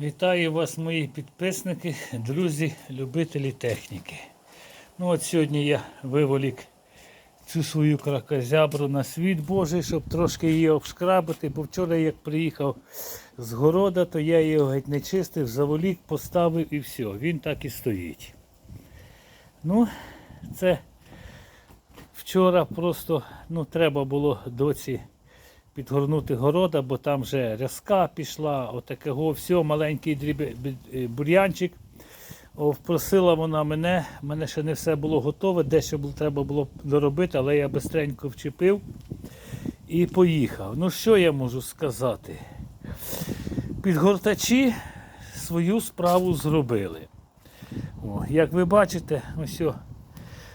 Вітаю вас, мої підписники, друзі, любителі техніки. Ну от сьогодні я виволік цю свою кракозябру на світ Божий, щоб трошки її обшкрабити, бо вчора як приїхав з города, то я його геть не чистив, заволік, поставив і все. Він так і стоїть. Ну, це вчора просто ну, треба було доці підгорнути города, бо там вже рязка пішла, отакого все, маленький дріб... бур'янчик. О, Просила вона мене, в мене ще не все було готове, дещо було, треба було доробити, але я бистренько вчепив і поїхав. Ну що я можу сказати? Підгортачі свою справу зробили. О, як ви бачите, ось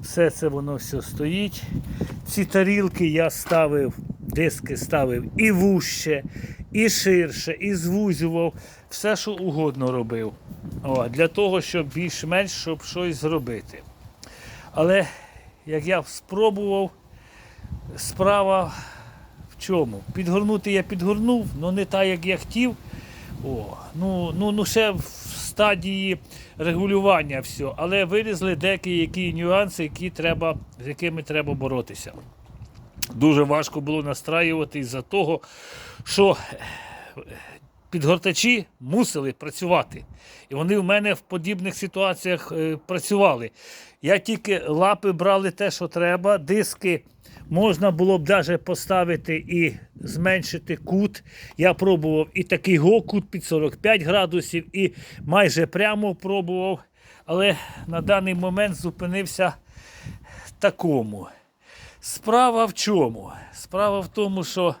все це воно все стоїть. Ці тарілки я ставив, диски ставив і вуще, і ширше, і звузював, все, що угодно робив. О, для того, щоб більш-менш щоб щось зробити. Але як я спробував, справа в чому? Підгорнути я підгорнув, але не так, як я хотів. О, ну, ну, ну ще в стадії регулювання все. Але вирізли деякі нюанси, які треба, з якими треба боротися. Дуже важко було настраювати із-за того, що підгортачі мусили працювати. І вони в мене в подібних ситуаціях е, працювали. Я тільки лапи брали те, що треба, диски можна було б навіть поставити і зменшити кут. Я пробував і такий го кут під 45 градусів, і майже прямо пробував. Але на даний момент зупинився такому. Справа в чому? Справа в тому, що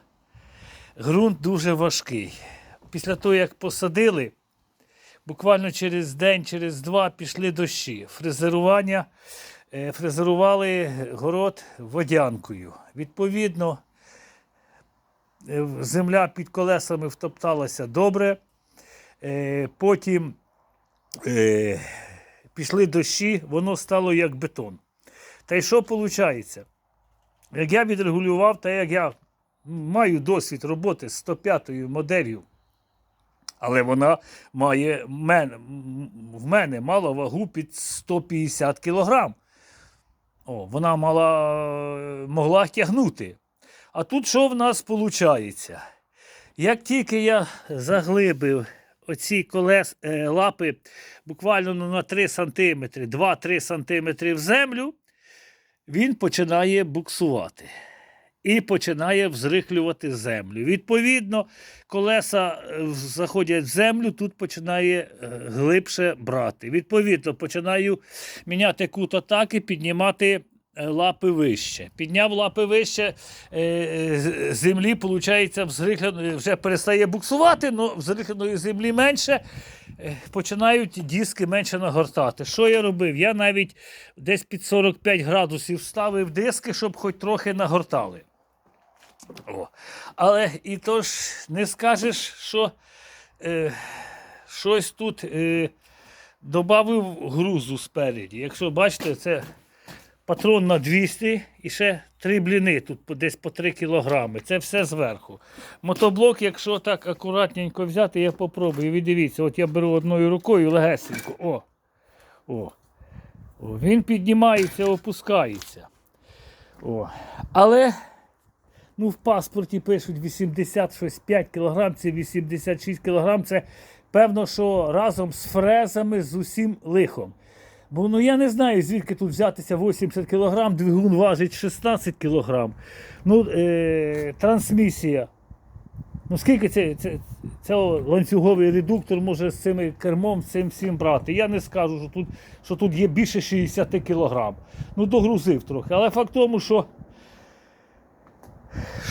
ґрунт дуже важкий. Після того, як посадили, буквально через день, через два пішли дощі. Фрезерування, е, фрезерували город водянкою. Відповідно, е, земля під колесами втопталася добре. Е, Потім пішли дощі, воно стало як бетон. Та й що виходить? Як я відрегулював, та як я маю досвід роботи з 105-ю моделлю, але вона має мен- в мене мала вагу під 150 кг. О, вона мала, могла тягнути. А тут що в нас виходить? Як тільки я заглибив оці колес, е, лапи буквально на 3 см, 2-3 см в землю, він починає буксувати і починає взрихлювати землю. Відповідно, колеса е, заходять в землю, тут починає е, глибше брати. Відповідно, починаю міняти кут атаки, піднімати лапи вище. Підняв лапи вище, е, е, землі, виходить, вже перестає буксувати, але взрихленої землі менше. е, Починають диски менше нагортати. Що я робив? Я навіть десь під 45 градусів ставив диски, щоб хоч трохи нагортали. О. Але і то ж не скажеш, що е, щось тут е, додав грузу спереді. Якщо бачите, це патрон на 200 і ще три бліни тут десь по 3 кілограми. Це все зверху. Мотоблок, якщо так акуратненько взяти, я попробую. Ви дивіться, от я беру одною рукою легесенько. О, о. О, він піднімається, опускається. О. Але ну, в паспорті пишуть 85 кг, це 86 кг. Це певно, що разом з фрезами з усім лихом. Бо ну я не знаю, звідки тут взятися 80 кг, двигун важить 16 кг. Ну, е, трансмісія. Ну скільки це, це, це ланцюговий редуктор може з цим кермом, цим всім брати? Я не скажу, що тут, що тут є більше 60 кг. Ну, догрузив трохи. Але факт в тому, що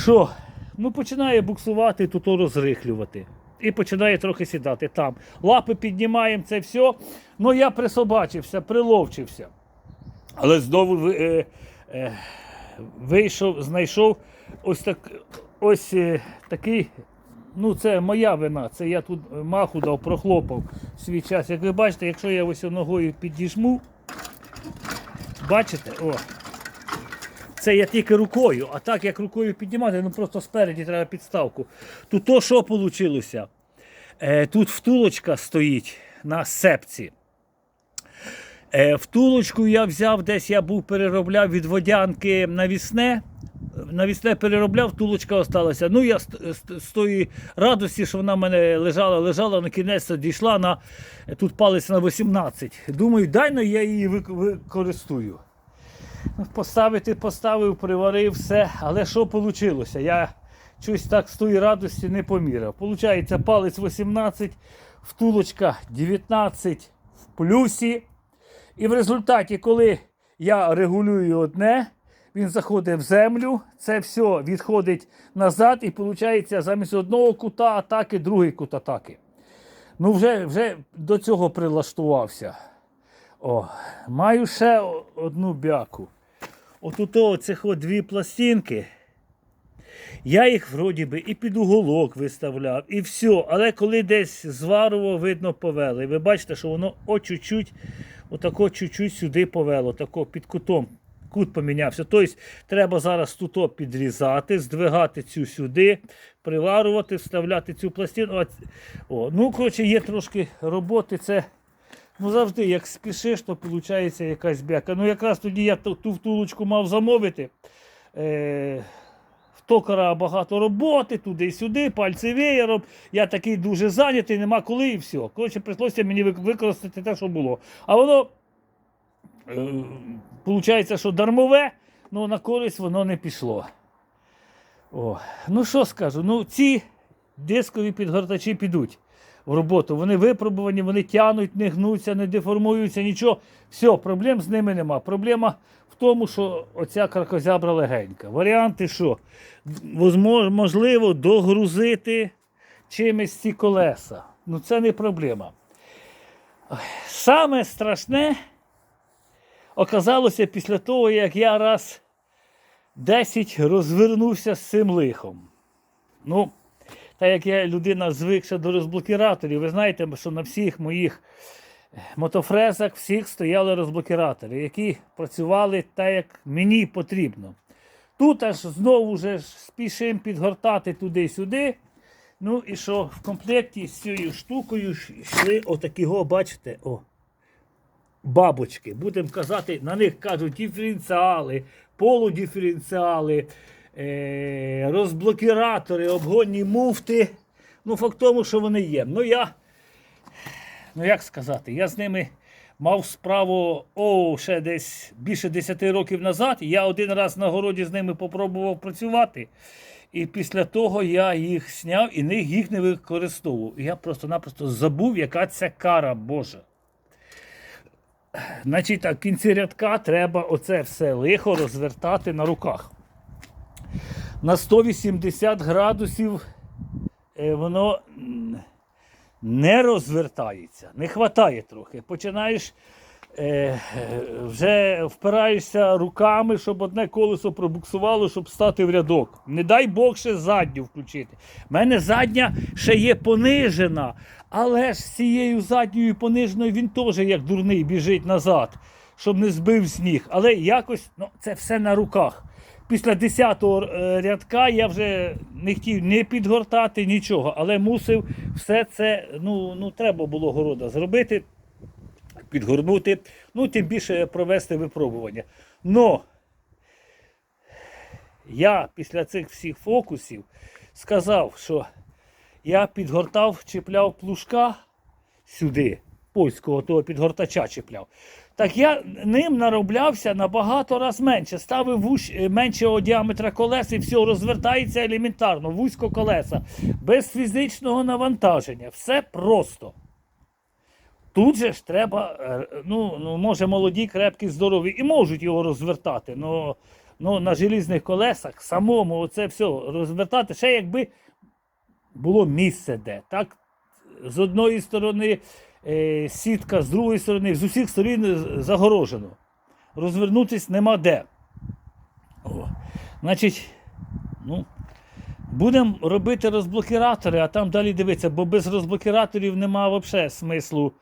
що? Ну, починає буксувати, тут розрихлювати. І починає трохи сідати там. Лапи піднімаємо, це все. Ну, я присобачився, приловчився. Але знову е, е, вийшов, знайшов ось так, ось е, такий. Ну, це моя вина. Це я тут маху дав, прохлопав свій час. Як ви бачите, якщо я ось ногою підіжму, бачите, о, це я тільки рукою, а так як рукою піднімати, ну просто спереді треба підставку. Тут то що вийшло? Е, тут втулочка стоїть на сепці. Е, втулочку я взяв, десь я був переробляв від водянки навісне. Навісне переробляв, втулочка осталася. Ну, я з, з, тої радості, що вона в мене лежала, лежала, на кінець дійшла на тут палець на 18. Думаю, дай ну я її вик- використую. Поставити, поставив, приварив все. Але що вийшло? Я щось так з тої радості не поміряв. Получається, палець 18, втулочка 19 в плюсі. І в результаті, коли я регулюю одне, він заходить в землю, це все відходить назад, і виходить замість одного кута атаки, другий кут атаки. Ну, вже, вже до цього прилаштувався. О, маю ще одну бяку. От у цих от дві пластинки. Я їх вроді би і під уголок виставляв, і все. Але коли десь зварував, видно, повели. Ви бачите, що воно о чуть-чуть, отако чуть-чуть сюди повело, тако під кутом. Кут помінявся. Тобто треба зараз тут підрізати, здвигати цю сюди, приварувати, вставляти цю пластину. О, ну, коротше, є трошки роботи. Це ну, завжди, як спішиш, то виходить якась бяка. Ну, якраз тоді я ту, ту втулочку мав замовити. Е, в токара багато роботи, туди-сюди, пальці веєром. Я такий дуже зайнятий, нема коли і все. Коротше, прийшлося мені використати те, що було. А воно, е, що дармове, але на користь воно не пішло. О. Ну що скажу, ну ці дискові підгортачі підуть в роботу. Вони випробувані, вони тянуть, не гнуться, не деформуються, нічого. Все, проблем з ними нема. Проблема в тому, що оця кракозябра легенька. Варіанти що? Можливо, догрузити чимось ці колеса. Ну це не проблема. Саме страшне оказалося після того, як я раз 10 розвернувся з цим лихом. Ну, так як я людина звикша до розблокіраторів, ви знаєте, що на всіх моїх мотофрезах всіх стояли розблокіратори, які працювали так, як мені потрібно. Тут аж знову ж спішимо підгортати туди-сюди. Ну і що в комплекті з цією штукою йшли отакі, го, бачите, о, бабочки. Будемо казати, на них кажуть диференціали, полудиференціали, е, розблокіратори, обгонні муфти. Ну, факт тому, що вони є. Ну, я, ну як сказати, я з ними мав справу о, ще десь більше 10 років назад. Я один раз на городі з ними попробував працювати. І після того я їх зняв і їх не використовував. І я просто-напросто забув, яка це кара Божа. Значить, так, в кінці рядка треба оце все лихо розвертати на руках. На 180 градусів е, воно не розвертається, не хватає трохи. Починаєш е, е, вже впираєшся руками, щоб одне колесо пробуксувало, щоб стати в рядок. Не дай Бог ще задню включити. У мене задня ще є понижена, але ж з цією задньою пониженою він теж як дурний біжить назад, щоб не збив з ніг. Але якось ну, це все на руках. Після 10-го е, рядка я вже не хотів не підгортати нічого, але мусив все це, ну, ну треба було города зробити, підгорнути, ну тим більше провести випробування. Но я після цих всіх фокусів сказав, що я підгортав, чіпляв плужка сюди, польського того підгортача чіпляв. Так я ним нароблявся набагато раз менше. Ставив вуш, е, меншого діаметра колес і все розвертається елементарно, вузько колеса, без фізичного навантаження. Все просто. Тут же ж треба, е, ну, ну може молоді, крепкі, здорові і можуть його розвертати. Ну, ну на желізних колесах самому оце все розвертати, ще якби було місце де. Так, з одної сторони сітка, з другої сторони, з усіх сторін загорожено. Розвернутися нема де. О, значить, ну, будемо робити розблокіратори, а там далі дивитися, бо без розблокіраторів нема взагалі смислу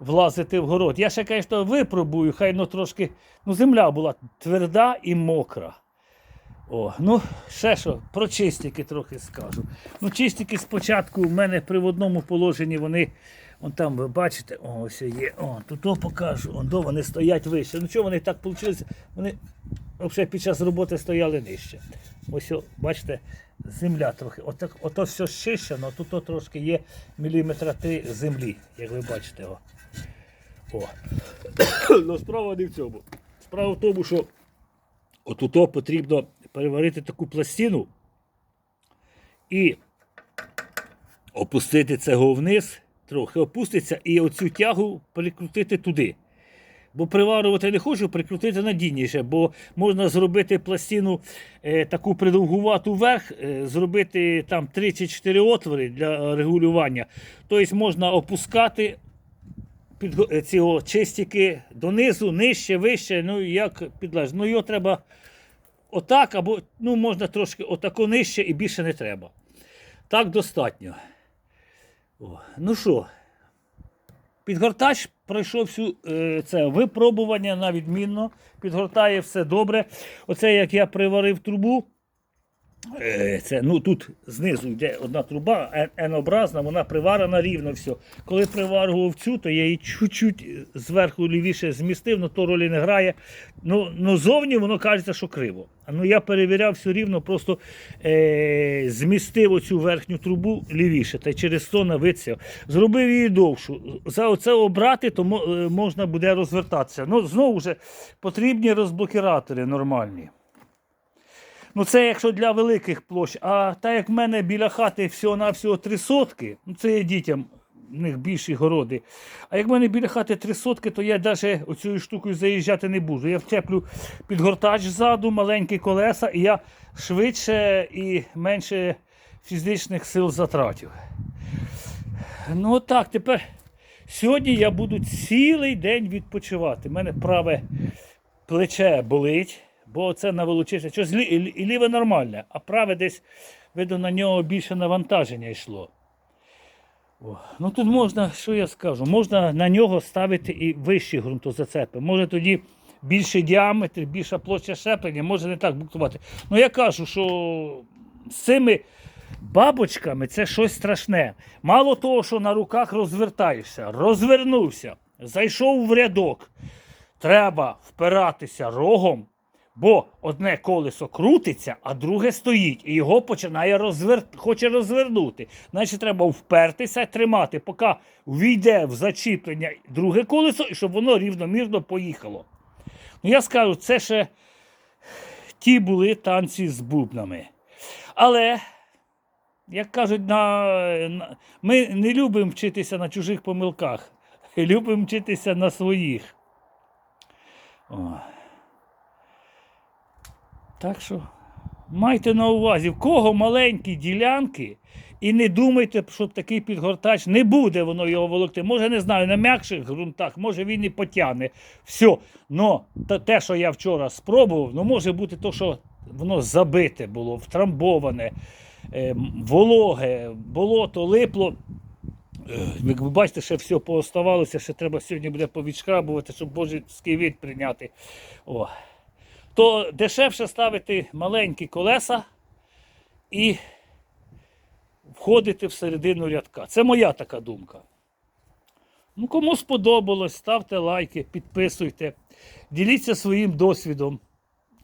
влазити в город. Я ще, звісно, випробую, хай ну трошки. Ну, земля була тверда і мокра. О, ну, ще що, про чистики трохи скажу. Ну, чистики спочатку в мене при одному положенні вони, он там ви бачите, о, ось є, о, тут о покажу, он до вони стоять вище. Ну чого вони так вийшли? Вони взагалі під час роботи стояли нижче. Ось, бачите, земля трохи. Отак, ото все щищено, тут трошки є міліметра три землі, як ви бачите. О. О. Ну, справа не в цьому. Справа в тому, що отуто потрібно переварити таку пластину і опустити цього вниз, трохи опуститься, і оцю тягу прикрутити туди. Бо приварювати не хочу, прикрутити надійніше, бо можна зробити пластину е, таку придовгувату вверх, е, зробити там 3 чи 4 отвори для регулювання. Тобто можна опускати під е, ці о, чистики донизу, нижче, вище, ну як підлежить. Ну його треба отак, або ну, можна трошки отако нижче і більше не треба. Так достатньо. О, ну що, підгортач пройшов всю е, це випробування на відмінно. Підгортає все добре. Оце як я приварив трубу. Е, Це, ну, тут знизу йде одна труба, N-образна, вона приварена рівно все. Коли приварював цю, то я її чуть-чуть зверху лівіше змістив, але то ролі не грає. Ну, ну зовні воно кажеться, що криво. Ну, я перевіряв все рівно, просто е, змістив оцю верхню трубу лівіше, та через то навицяв. Зробив її довшу. За оце обрати, то е, можна буде розвертатися. Ну, знову ж потрібні розблокіратори нормальні. Ну, це якщо для великих площ. А так як в мене біля хати всього-навсього три сотки, ну це є дітям, в них більші городи. А як в мене біля хати три сотки, то я навіть оцією штукою заїжджати не буду. Я вчеплю підгортач ззаду, маленькі колеса, і я швидше і менше фізичних сил затратив. Ну так, тепер сьогодні я буду цілий день відпочивати. У мене праве плече болить, бо це наволочився. Щось лі, і- ліве нормальне, а праве десь, видно, на нього більше навантаження йшло. О, ну тут можна, що я скажу, можна на нього ставити і вищі ґрунтозацепи. Може тоді більший діаметр, більша площа щеплення, може не так буксувати. Ну я кажу, що з цими бабочками це щось страшне. Мало того, що на руках розвертаєшся, розвернувся, зайшов в рядок. Треба впиратися рогом, бо одне колесо крутиться, а друге стоїть, і його починає розвер... хоче розвернути. Значить, треба впертися, тримати, поки війде в зачіплення друге колесо, і щоб воно рівномірно поїхало. Ну, я скажу, це ще ті були танці з бубнами. Але, як кажуть, на... ми не любимо вчитися на чужих помилках, любимо вчитися на своїх. О. Так що майте на увазі, в кого маленькі ділянки, і не думайте, що такий підгортач не буде воно його волокти. Може, не знаю, на м'якших ґрунтах, може він і потягне. Все. Но те, що я вчора спробував, ну може бути то, що воно забите було, втрамбоване, е, вологе, болото липло. Як ви бачите, ще все пооставалося, ще треба сьогодні буде повідшкрабувати, щоб божий вид прийняти. О. То дешевше ставити маленькі колеса і входити всередину рядка. Це моя така думка. Ну, кому сподобалось, ставте лайки, підписуйте, діліться своїм досвідом.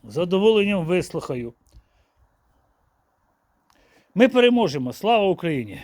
З задоволенням вислухаю. Ми переможемо. Слава Україні!